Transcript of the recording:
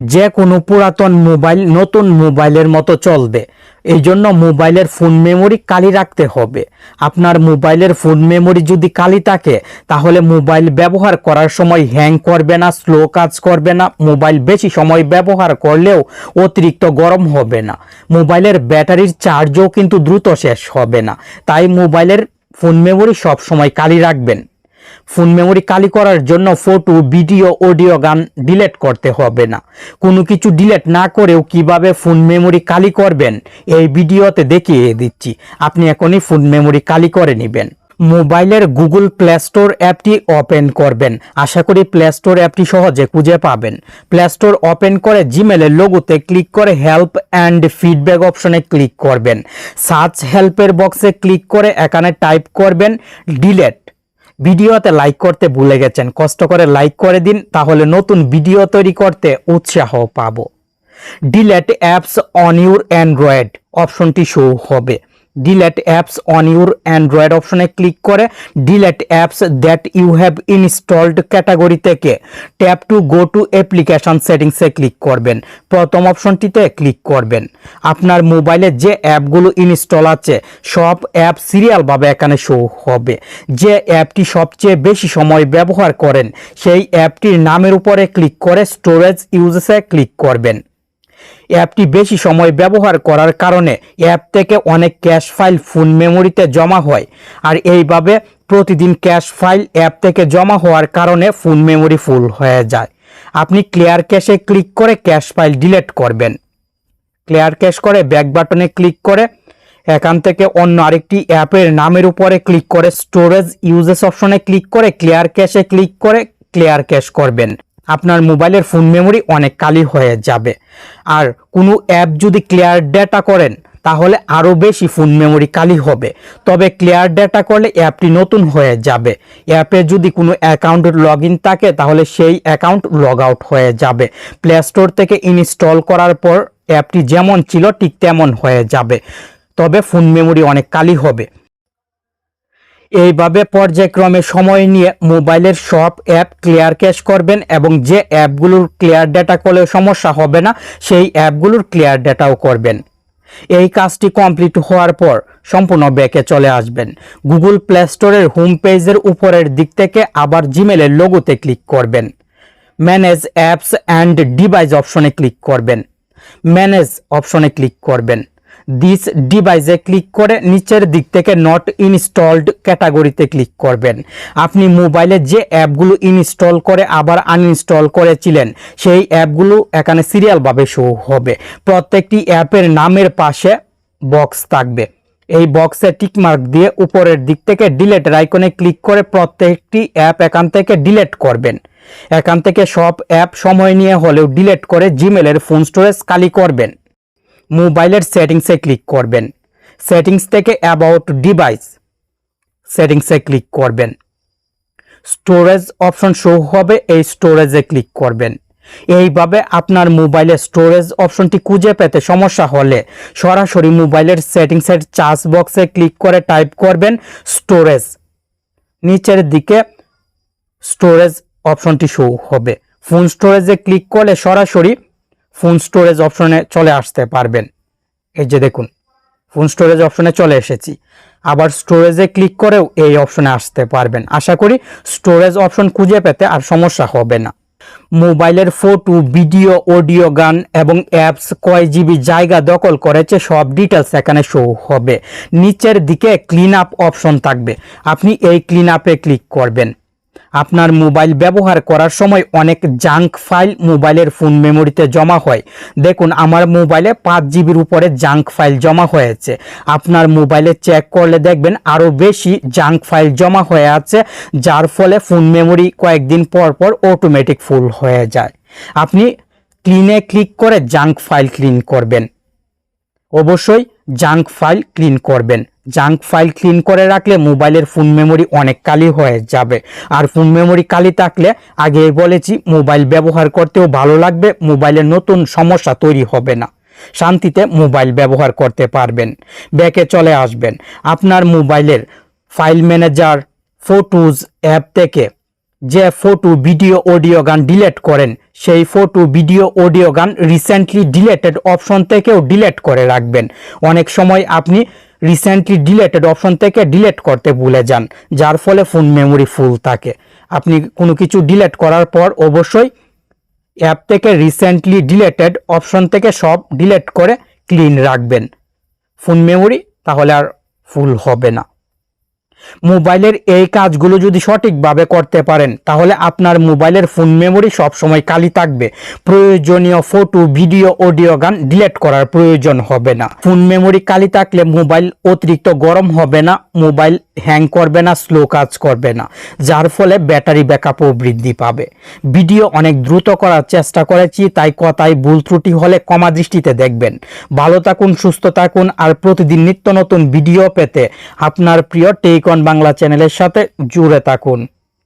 যে কোনো পুরাতন মোবাইল নতুন মোবাইলের মতো চলবে। এই জন্য মোবাইলের ফোন মেমোরি কালি রাখতে হবে। আপনার মোবাইলের ফোন মেমোরি যদি কালি থাকে, তাহলে মোবাইল ব্যবহার করার সময় হ্যাং করবে না, স্লো কাজ করবে না, মোবাইল বেশি সময় ব্যবহার করলেও অতিরিক্ত গরম হবে না। মোবাইলের ব্যাটারির চার্জও কিন্তু দ্রুত শেষ হবে না। তাই মোবাইলের ফোন মেমোরি সব সময় খালি রাখবেন। ফোন মেমোরি খালি করার জন্য ফটো ভিডিও অডিও গান ডিলেট করতে হবে না। কোনো কিছু ডিলেট না করেও কীভাবে ফোন মেমোরি খালি করবেন, এই ভিডিওতে দেখিয়ে দিচ্ছি। আপনি এখনই ফোন মেমোরি খালি করে নেবেন। মোবাইলের গুগল প্লে স্টোর অ্যাপটি ওপেন করবেন। আশা করি প্লে স্টোর অ্যাপটি সহজে খুঁজে পাবেন। প্লে স্টোর ওপেন করে জিমেলের লোগোতে ক্লিক করে হেল্প অ্যান্ড ফিডব্যাক অপশনে ক্লিক করবেন। সার্চ হেল্পের বক্সে ক্লিক করে এখানে টাইপ করবেন ডিলেট ভিডিওতে লাইক করতে ভুলে গেছেন, কষ্ট করে লাইক করে দিন, তাহলে নতুন ভিডিও তৈরি করতে উৎসাহ পাব। Delete apps on your android অপশনটি শো হবে। Delete apps on your android অপশনে ক্লিক করে delete apps that you have installed category থেকে। Tap to go to application সেটিংসে ক্লিক করবেন। প্রথম অপশনটিতে ক্লিক করবেন। আপনার মোবাইলে যে অ্যাপগুলো ইনস্টল আছে, সব অ্যাপ সিরিয়ালভাবে এখানে শো হবে। যে অ্যাপটি সবচেয়ে বেশি সময় ব্যবহার করেন, সেই অ্যাপটির নামের উপরে ক্লিক করে স্টোরেজ ইউজেসে ক্লিক করবেন। অ্যাপটি বেশি সময় ব্যবহার করার কারণে অ্যাপ থেকে অনেক ক্যাশ ফাইল ফোন মেমোরিতে জমা হয়। আর এইভাবে প্রতিদিন ক্যাশ ফাইল অ্যাপ থেকে জমা হওয়ার কারণে ফোন মেমোরি ফুল হয়ে যায়। আপনি ক্লিয়ার ক্যাশে ক্লিক করে ক্যাশ ফাইল ডিলিট করবেন। ক্লিয়ার ক্যাশ করে ব্যাক বাটনে ক্লিক করে এখান থেকে অন্য আরেকটি অ্যাপের নামের উপরে ক্লিক করে স্টোরেজ ইউজেস অপশনে ক্লিক করে ক্লিয়ার ক্যাশে ক্লিক করে ক্লিয়ার ক্যাশ করবেন। আপনার মোবাইলের ফোন মেমোরি অনেক কালি হয়ে যাবে। আর কোনো অ্যাপ যদি ক্লিয়ার ডেটা করেন, তাহলে আরও বেশি ফোন মেমোরি কালি হবে। তবে ক্লিয়ার ডেটা করলে অ্যাপটি নতুন হয়ে যাবে। অ্যাপে যদি কোনো অ্যাকাউন্ট লগ ইন থাকে, তাহলে সেই অ্যাকাউন্ট লগ আউট হয়ে যাবে। প্লে স্টোর থেকে ইনস্টল করার পর অ্যাপটি যেমন ছিল, ঠিক তেমন হয়ে যাবে। তবে ফোন মেমোরি অনেক কালি হবে। এইভাবে পর্যায়ক্রমে সময় নিয়ে মোবাইলের সব অ্যাপ ক্লিয়ার ক্যাশ করবেন এবং যে অ্যাপগুলোর ক্লিয়ার ডেটা করলে সমস্যা হবে না, সেই অ্যাপগুলোর ক্লিয়ার ডেটাও করবেন। এই কাজটি কমপ্লিট হওয়ার পর সম্পূর্ণ ব্যাকে চলে আসবেন। গুগল প্লে স্টোরের হোম পেজের উপরের দিক থেকে আবার জিমেলের লোগোতে ক্লিক করবেন। ম্যানেজ অ্যাপস অ্যান্ড ডিভাইস অপশনে ক্লিক করবেন। ম্যানেজ অপশনে ক্লিক করবেন। দিস ডিভাইসে ক্লিক করে নিচের দিক থেকে নট ইনস্টলড ক্যাটাগরিতে ক্লিক করবেন। আপনি মোবাইলে যে অ্যাপগুলো ইনস্টল করে, আবার আনইনস্টল করেছিলেন, সেই অ্যাপগুলো এখানে সিরিয়ালভাবে শো হবে। প্রত্যেকটি অ্যাপের নামের পাশে বক্স থাকবে। এই বক্সে টিকমার্ক দিয়ে উপরের দিক থেকে ডিলেটের আইকনে ক্লিক করে প্রত্যেকটি অ্যাপ এখান থেকে ডিলেট করবেন। এখান থেকে সব অ্যাপ সময় নিয়ে হলেও ডিলেট করে জিমেলের ফোন স্টোরেজ খালি করবেন। মোবাইলের সেটিংসে ক্লিক করবেন। সেটিংস থেকে অ্যাবাউট ডিভাইস সেটিংসে ক্লিক করবেন। স্টোরেজ অপশন শো হবে, এই স্টোরেজে ক্লিক করবেন। এইভাবে আপনার মোবাইলে স্টোরেজ অপশনটি খুঁজে পেতে সমস্যা হলে সরাসরি মোবাইলের সেটিংসের চার্জ বক্সে ক্লিক করে টাইপ করবেন স্টোরেজ নিচের দিকে স্টোরেজ অপশনটি শো হবে। ফোন স্টোরেজে ক্লিক করলে সরাসরি ফোন স্টোরেজ অপশনে চলে আসতে পারবেন। এই যে দেখুন, ফোন স্টোরেজ অপশনে চলে এসেছি। আবার স্টোরেজে ক্লিক করেও এই অপশনে আসতে পারবেন। আশা করি স্টোরেজ অপশন খুঁজে পেতে আর সমস্যা হবে না। মোবাইলের ফটো, ভিডিও, অডিও গান এবং অ্যাপস কয় জিবি জায়গা দখল করেছে সব ডিটেলস এখানে শো হবে। নিচের দিকে ক্লিন আপ অপশন থাকবে। আপনি এই ক্লিন আপে ক্লিক করবেন। আপনার মোবাইল ব্যবহার করার সময় অনেক জাঙ্ক ফাইল মোবাইলের ফোন মেমোরিতে জমা হয়। দেখুন, আমার মোবাইলে পাঁচ জিবির উপরে জাঙ্ক ফাইল জমা হয়েছে। আপনার মোবাইলে চেক করলে দেখবেন আরও বেশি জাঙ্ক ফাইল জমা হয়ে আছে, যার ফলে ফোন মেমোরি কয়েকদিন পর পর অটোমেটিক ফুল হয়ে যায়। আপনি ক্লিনে ক্লিক করে জাঙ্ক ফাইল ক্লিন করবেন। অবশ্যই জাঙ্ক ফাইল ক্লিন করবেন। জাঙ্ক ফাইল ক্লিন করে রাখলে মোবাইলের ফোন মেমোরি অনেক কালি হয়ে যাবে। আর ফোন মেমোরি কালি থাকলে আগে বলেছি, মোবাইল ব্যবহার করতেও ভালো লাগবে মোবাইলের নতুন সমস্যা তৈরি হবে না। শান্তিতে মোবাইল ব্যবহার করতে পারবেন, ব্যাকে চলে আসবেন। আপনার মোবাইলের ফাইল ম্যানেজার, ফটোজ, অ্যাপ থেকে যে ফটো, ভিডিও, অডিও গান ডিলেট করেন, সেই ফটো, ভিডিও, অডিও গান রিসেন্টলি ডিলেটেড অপশন থেকেও ডিলেট করে রাখবেন। অনেক সময় আপনি রিসেন্টলি ডিলেটেড অপশন থেকে ডিলেট করতে ভুলে যান, যার ফলে ফোন মেমোরি ফুল থাকে। আপনি কোনো কিছু ডিলেট করার পর অবশ্যই অ্যাপ থেকে রিসেন্টলি ডিলেটেড অপশন থেকে সব ডিলেট করে ক্লিন রাখবেন। ফোন মেমোরি তাহলে আর ফুল হবে না। মোবাইলের এই কাজগুলো যদি সঠিকভাবে করতে পারেন, তাহলে আপনার মোবাইলের ফোন মেমোরি সবসময় খালি থাকবে। প্রয়োজনীয় ফটো ভিডিও অডিও গান ডিলিট করার প্রয়োজন হবে না। ফোন মেমোরি খালি থাকলে মোবাইল অতিরিক্ত গরম হবে না, মোবাইল হ্যাং করবে না স্লো কাজ করবে না, যার ফলে ব্যাটারি ব্যাকআপও বৃদ্ধি পাবে। ভিডিও অনেক দ্রুত করার চেষ্টা করেছি, তাই কথায় ভুল ত্রুটি হলে কমা দৃষ্টিতে দেখবেন। ভালো থাকুন, সুস্থ থাকুন, আর প্রতিদিন নিত্য নতুন ভিডিও পেতে আপনার প্রিয় টেক বাংলা চ্যানেলের সাথে জুড়ে থাকুন।